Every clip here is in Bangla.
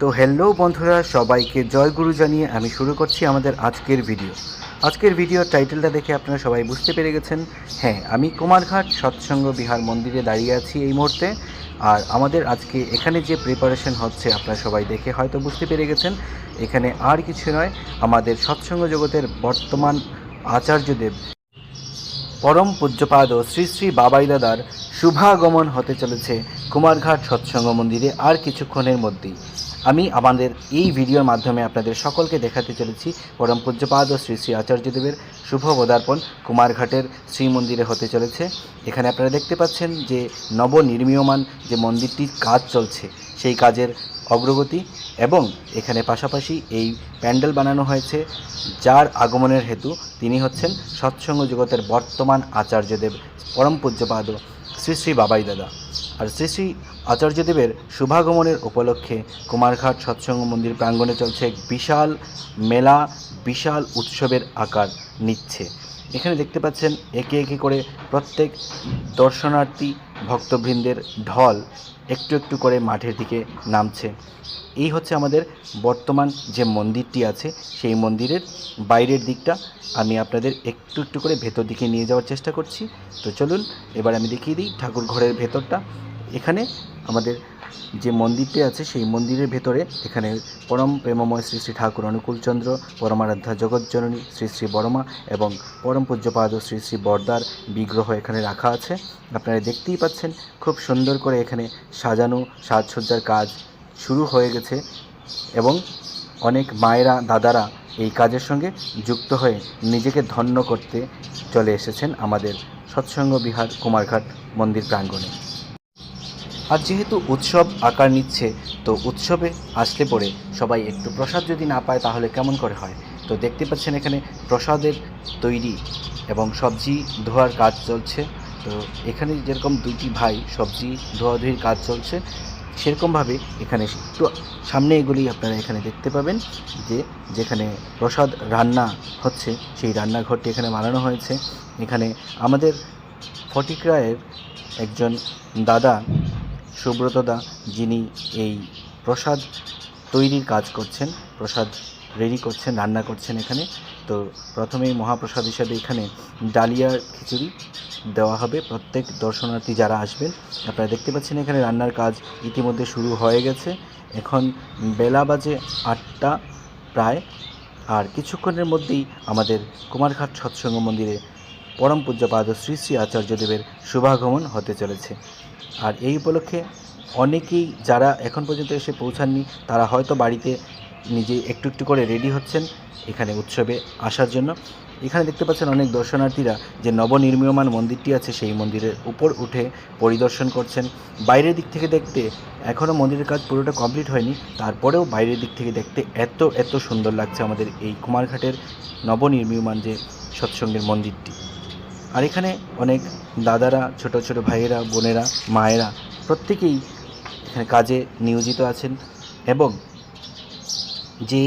তো হ্যালো বন্ধুরা, সবাইকে জয় গুরু জানিয়ে আমি শুরু করছি আমাদের আজকের ভিডিও আজকের ভিডিওর টাইটেলটা দেখে আপনারা সবাই বুঝতে পেরে গেছেন। হ্যাঁ আমি কুমারঘাট সৎসঙ্গ বিহার মন্দিরে দাঁড়িয়ে আছি এই মুহূর্তে। আর আমাদের আজকে এখানে যে প্রিপারেশন হচ্ছে, আপনারা সবাই দেখে হয়তো বুঝতে পেরে গেছেন। এখানে আর কিছু নয়, আমাদের সৎসঙ্গ জগতের বর্তমান আচার্যদেব। পরম পূজ্যপাদ শ্রী শ্রী বাবাই দাদার শুভাগমন হতে চলেছে কুমারঘাট সৎসঙ্গ মন্দিরে আর কিছুক্ষণের মধ্যেই। আমি আমাদের এই ভিডিওর মাধ্যমে আপনাদের সকলকে দেখাতে চলেছি পরম পূজ্যপাদ ও শ্রী শ্রী আচার্যদেবের শুভ পদার্পণ কুমারঘাটের শ্রী মন্দিরে হতে চলেছে। এখানে আপনারা দেখতে পাচ্ছেন যে নবনির্মীয়মান যে মন্দিরটির কাজ চলছে, সেই কাজের অগ্রগতি এবং এখানে পাশাপাশি এই প্যান্ডেল বানানো হয়েছে, যার আগমনের হেতু তিনি হচ্ছেন সৎসঙ্গ জগতের বর্তমান আচার্যদেব পরম পূজ্যপাদ শ্রী শ্রী বাবাই দাদা। আর শ্রী শ্রী আচার্যদেবের শুভাগমনের উপলক্ষে কুমারঘাট সৎসঙ্গ মন্দির প্রাঙ্গণে চলছে এক বিশাল মেলা, বিশাল উৎসবের আকার নিচ্ছে। এখানে দেখতে পাচ্ছেন একে একে করে প্রত্যেক দর্শনার্থী, ভক্তবৃন্দের ঢল একটু একটু করে মাঠের দিকে নামছে। এই হচ্ছে আমাদের বর্তমান যে মন্দিরটি আছে, সেই মন্দিরের বাইরের দিকটা। আমি আপনাদের একটু একটু করে ভেতর দিকে নিয়ে যাওয়ার চেষ্টা করছি। তো চলুন, এবার আমি দেখিয়ে দিই ঠাকুর ঘরের ভেতরটা। এখানে আমাদের যে মন্দিরটি আছে, সেই মন্দিরের ভেতরে এখানে পরম প্রেমময় শ্রী শ্রী ঠাকুর অনুকূলচন্দ্র, পরমারাধ্যা জগৎজননী শ্রী শ্রী বর্মা এবং পরম পূজ্যপাদ শ্রী শ্রী বর্দার বিগ্রহ এখানে রাখা আছে। আপনারা দেখতেই পাচ্ছেন খুব সুন্দর করে এখানে সাজানো, সাজসজ্জার কাজ শুরু হয়ে গেছে এবং অনেক মায়েরা, দাদারা এই কাজের সঙ্গে যুক্ত হয়ে নিজেকে ধন্য করতে চলে এসেছেন আমাদের সৎসঙ্গ বিহার কুমারঘাট মন্দির প্রাঙ্গণে। আর যেহেতু উৎসব আকার নিচ্ছে, তো উৎসবে আসলে পরে সবাই একটু প্রসাদ যদি না পায় তাহলে কেমন করে হয়? তো দেখতে পাচ্ছেন এখানে প্রসাদের তৈরি এবং সবজি ধোয়ার কাজ চলছে। তো এখানে যেরকম দুইটি ভাই সবজি ধোয়াধুয়ির কাজ চলছে, সেরকমভাবে এখানে একটু সামনে এগুলি আপনারা এখানে দেখতে পাবেন যে যেখানে প্রসাদ রান্না হচ্ছে, সেই রান্নাঘরটি এখানে বানানো হয়েছে। এখানে আমাদের ফটিকরায়ের একজন দাদা সুব্রতদা যিনি এই প্রসাদ তৈরির কাজ করছেন, প্রসাদ রেডি করছেন, রান্না করছেন এখানে। তো প্রথমেই মহাপ্রসাদ হিসাবে এখানে ডালিয়ার খিচুড়ি দেওয়া হবে। প্রত্যেক দর্শনার্থী যারা আসবেন, আপনারা দেখতে পাচ্ছেন এখানে রান্নার কাজ ইতিমধ্যে শুরু হয়ে গেছে। এখন বেলা বাজে আটটা প্রায়। আর কিছুক্ষণের মধ্যেই আমাদের কুমারঘাট সৎসঙ্গ মন্দিরে পরম পূজ্যপাদ শ্রী শ্রী আচার্যদেবের শুভাগমন হতে চলেছে। আর এই উপলক্ষে অনেকেই যারা এখন পর্যন্ত এসে পৌঁছাননি, তারা হয়তো বাড়িতে নিজে একটু একটু করে রেডি হচ্ছেন এখানে উৎসবে আসার জন্য। এখানে দেখতে পাচ্ছেন অনেক দর্শনার্থীরা যে নবনির্মীয়মান মন্দিরটি আছে, সেই মন্দিরের উপর উঠে পরিদর্শন করছেন। বাইরের দিক থেকে দেখতে এখনও মন্দিরের কাজ পুরোটা কমপ্লিট হয়নি, তারপরেও বাইরের দিক থেকে দেখতে এত এত সুন্দর লাগছে আমাদের এই কুমারঘাটের নবনির্মীয়মান যে সৎসঙ্গের মন্দিরটি। আর এখানে অনেক দাদারা, ছোট ছোট ভাইয়েরা, বোনেরা, মায়েরা প্রত্যেকেই এখানে কাজে নিয়োজিত আছেন এবং যে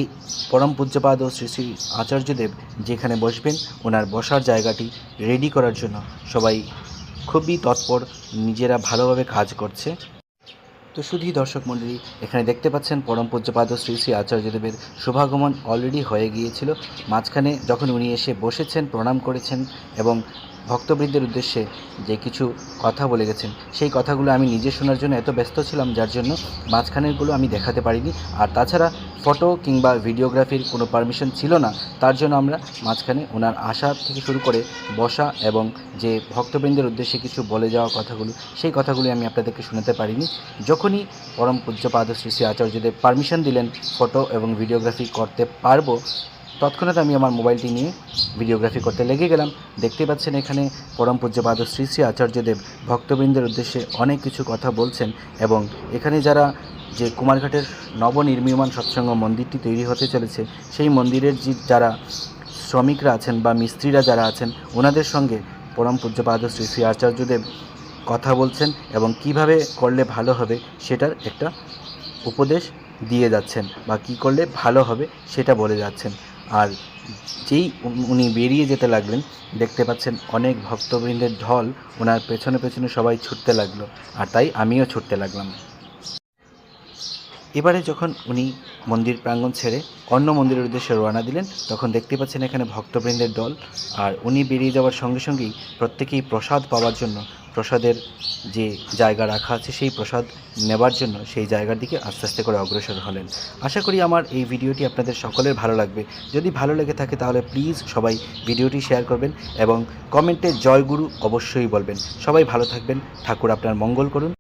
পরম পূজ্যপাদ ও শ্রী শ্রী আচার্যদেব যেখানে বসবেন, ওনার বসার জায়গাটি রেডি করার জন্য সবাই খুবই তৎপর, নিজেরা ভালোভাবে কাজ করছে। তো শুধুই দর্শক মণ্ডলী, এখানে দেখতে পাচ্ছেন পরম পূজ্যপাদ শ্রী শ্রী আচার্যদেবের শুভাগমন অলরেডি হয়ে গিয়েছিল। মাঝখানে যখন উনি এসে বসেছেন, প্রণাম করেছেন এবং ভক্তবৃদ্ধের উদ্দেশ্যে যে কিছু কথা বলে গেছেন, সেই কথাগুলো আমি নিজে শোনার জন্য এত ব্যস্ত ছিলাম, যার জন্য মাঝখানেরগুলো আমি দেখাতে পারিনি। আর তাছাড়া ফটো কিংবা ভিডিওগ্রাফির কোনো পারমিশন ছিল না, তার জন্য আমরা মাঝখানে ওনার আসা থেকে শুরু করে বসা এবং যে ভক্তবৃন্দের উদ্দেশ্যে কিছু বলে যাওয়া কথাগুলো, সেই কথাগুলি আমি আপনাদেরকে শোনাতে পারিনি। যখনই পরম পূজ্যপাদ শ্রী শ্রী আচার্যদেব পারমিশন দিলেন ফটো এবং ভিডিওগ্রাফি করতে পারব, তৎক্ষণাৎ আমি আমার মোবাইলটি নিয়ে ভিডিওগ্রাফি করতে লেগে গেলাম। দেখতে পাচ্ছেন এখানে পরম পূজ্যপাদ শ্রী শ্রী আচার্যদেব ভক্তবৃন্দের উদ্দেশ্যে অনেক কিছু কথা বলছেন এবং এখানে যারা যে কুমারঘাটের নবনির্মীয়মান সৎসঙ্গ মন্দিরটি তৈরি হতে চলেছে, সেই মন্দিরের যে যারা শ্রমিকরা আছেন বা মিস্ত্রিরা যারা আছেন, ওনাদের সঙ্গে পরম পূজ্যপাদ শ্রী শ্রী আচার্যদেব কথা বলছেন এবং কীভাবে করলে ভালো হবে সেটার একটা উপদেশ দিয়ে যাচ্ছেন বা কী করলে ভালো হবে সেটা বলে যাচ্ছেন। আর যেই উনি বেরিয়ে যেতে লাগলেন, দেখতে পাচ্ছেন অনেক ভক্তবৃন্দের ঢল ওনার পেছনে পেছনে সবাই ছুটতে লাগল, আর তাই আমিও ছুটতে লাগলাম। এবারে যখন উনি মন্দির প্রাঙ্গণ ছেড়ে অন্য মন্দিরের উদ্দেশ্যে রওনা দিলেন, তখন দেখতে পাচ্ছেন এখানে ভক্তবৃন্দের দল। আর উনি বেরিয়ে যাওয়ার সঙ্গে সঙ্গেই প্রত্যেকেই প্রসাদ পাওয়ার জন্য, প্রসাদের যে জায়গা রাখা আছে সেই প্রসাদ নেবার জন্য সেই জায়গার দিকে আস্তে আস্তে করে অগ্রসর হলেন। আশা করি আমার এই ভিডিওটি আপনাদের সকলের ভালো লাগবে। যদি ভালো লেগে থাকে তাহলে প্লিজ সবাই ভিডিওটি শেয়ার করবেন এবং কমেন্টে জয়গুরু অবশ্যই বলবেন। সবাই ভালো থাকবেন। ঠাকুর আপনার মঙ্গল করুন।